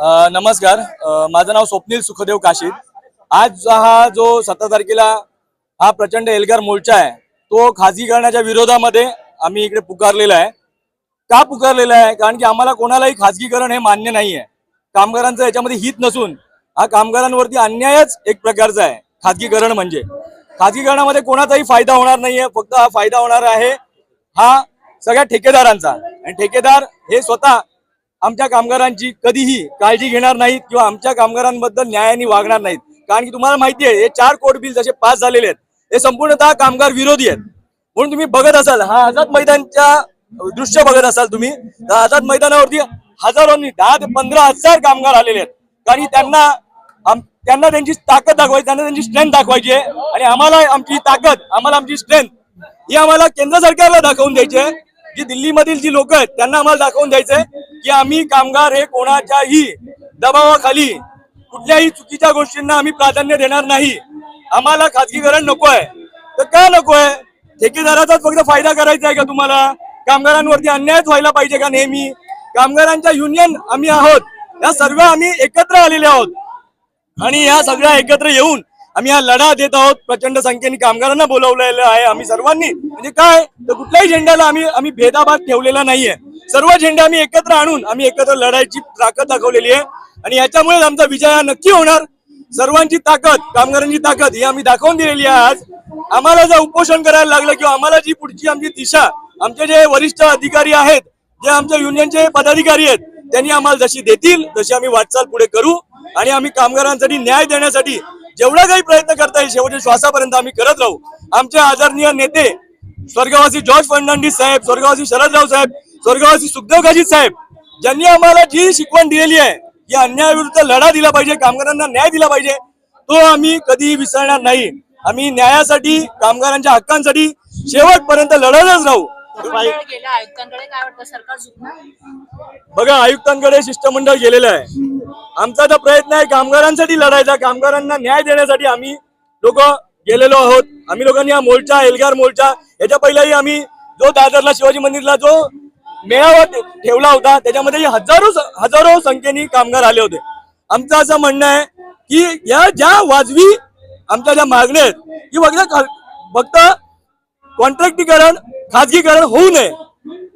नमस्कार. माझं नाव स्वप्नील सुखदेव काशीद. आज हा जो सतरा तारखेला हा प्रचंड एल्गार मोर्चा आहे तो खाजगीकरणाच्या विरोधामध्ये आम्ही इकडे पुकारलेला आहे. का पुकारलेला आहे? कारण की आम्हाला कोणालाही खाजगीकरण हे मान्य नाही आहे कामगारांचं याच्यामध्ये हित नसून हा कामगारांवरती अन्यायच एक प्रकारचा आहे खाजगीकरण म्हणजे. खाजगीकरणामध्ये कोणाचाही फायदा होणार नाहीये फक्त हा फायदा होणार आहे हा सगळ्या ठेकेदारांचा. आणि ठेकेदार हे स्वतः आमच्या कामगारांची कधीही काळजी घेणार नाहीत किंवा आमच्या कामगारांबद्दल न्यायाने वागणार नाहीत. कारण की तुम्हाला माहिती आहे हे चार कोर्ट बिल जसे पास झालेले आहेत हे संपूर्णतः कामगार विरोधी आहेत. म्हणून तुम्ही बघत असाल हा आझाद मैदानच्या दृश्य बघत असाल तुम्ही तर आझाद मैदानावरती हजारोंनी दहा ते पंधरा हजार कामगार आलेले आहेत. कारण त्यांना त्यांना त्यांची ताकद दाखवायची त्यांना त्यांची स्ट्रेंथ दाखवायची आहे. आणि आम्हाला आमची ताकद आम्हाला आमची स्ट्रेंथ ही आम्हाला केंद्र सरकारला दाखवून द्यायची आहे. जी दिल्लीमधील जी लोक आहेत त्यांना आम्हाला दाखवून द्यायचंय की आम्ही कामगार हे कोणाच्याही दबावाखाली कुठल्याही चुकीच्या गोष्टींना आम्ही प्राधान्य देणार नाही. आम्हाला खाजगीकरण नको आहे तर का नको आहे ठेकेदाराचाच फक्त फायदा करायचा आहे का तुम्हाला? कामगारांवरती अन्यायच व्हायला पाहिजे का नेहमी? कामगारांच्या युनियन आम्ही आहोत. या सर्व आम्ही एकत्र आलेले आहोत. आणि या सगळ्या एकत्र येऊन आम्ही हा लढा देत आहोत. प्रचंड संख्येने कामगारांना बोलवलेलं आहे आम्ही सर्वांनी. म्हणजे काय? तर कुठल्याही झेंड्याला आम्ही आम्ही भेदाभाद ठेवलेला नाहीये. सर्व झेंडे आम्ही एकत्र आणून आम्ही एकत्र लढायची ताकद दाखवलेली आहे. आणि याच्यामुळेच आमचा विजय हा नक्की होणार. सर्वांची ताकद कामगारांची ताकद ही आम्ही दाखवून दिलेली आहे आज. आम्हाला जर उपोषण करायला लागलं किंवा आम्हाला जी पुढची आमची दिशा आमचे जे वरिष्ठ अधिकारी आहेत जे आमच्या युनियनचे पदाधिकारी आहेत त्यांनी आम्हाला जशी देतील तशी आम्ही वाटचाल पुढे करू. आणि आम्ही कामगारांसाठी न्याय देण्यासाठी जेवढा काही प्रयत्न करता येईल शेवटच्या श्वासापर्यंत आम्ही करत राहू. आमचे आदरणीय नेते स्वर्गवासी जॉर्ज फर्नांडिस साहेब स्वर्गवासी शरदराव साहेब स्वर्गवासी सुखदेव गाजी साहेब ज्यांनी आम्हाला जी शिकवण दिलेली आहे या अन्यायाविरुद्ध लढा दिला पाहिजे कामगारांना न्याय दिला पाहिजे तो आम्ही कधीही विसरणार नाही. आम्ही न्यायासाठी कामगारांच्या हक्कांसाठी शेवटपर्यंत लढतच राहू. बघा आयुक्तांकडे शिष्टमंडळ गेलेलं आहे. आमचा तर प्रयत्न आहे कामगारांसाठी लढायचा कामगारांना न्याय देण्यासाठी आम्ही लोक गेलेलो आहोत. आम्ही लोकांनी हा मोर्चा एल्गार मोर्चा याच्या पहिल्याही आम्ही जो दादरला शिवाजी मंदिरला जो मेळावा ठेवला होता. त्याच्यामध्ये हजारो हजारो संख्येने कामगार आले होते. आमचं असं म्हणणं आहे की या ज्या वाजवी आमच्या ज्या मागण्या आहेत की फक्त फक्त कॉन्ट्रॅक्टीकरण खाजगीकरण होऊ नये.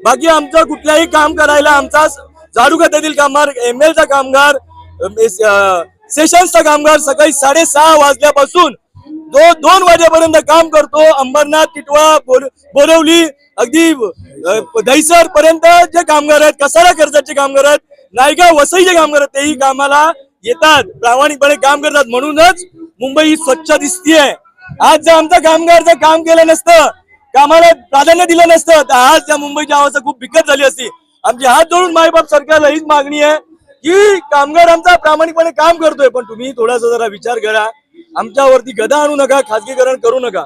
बाकी आमचं कुठल्याही काम करायला आमचा झाडू खात्यातील कामगार एम कामगार सेशन्सचा कामगार सकाळी साडेसहा वाजल्यापासून तो दोन वाजेपर्यंत काम करतो. अंबरनाथ टिटवा बोरवली अगदी दहिसर पर्यंत जे कामगार आहेत कसारा कर्जाचे कामगार आहेत नायगाव वसईचे कामगार आहेत तेही कामाला येतात. प्रामाणिकपणे काम करतात. म्हणूनच मुंबई ही स्वच्छ दिसतीये आज जर आमचा कामगार जर काम केलं नसतं कामाला प्राधान्य दिलं नसतं तर आज त्या मुंबईची अवस्था खूप बिकट झाली असती. आमची हात जोडून मायबाप सरकारला हीच मागणी आहे की कामगार आमचा प्रामाणिकपणे काम करतोय. पण तुम्ही थोडासा जरा विचार करा. आमच्यावरती गदा आणू नका खाजगीकरण करू नका.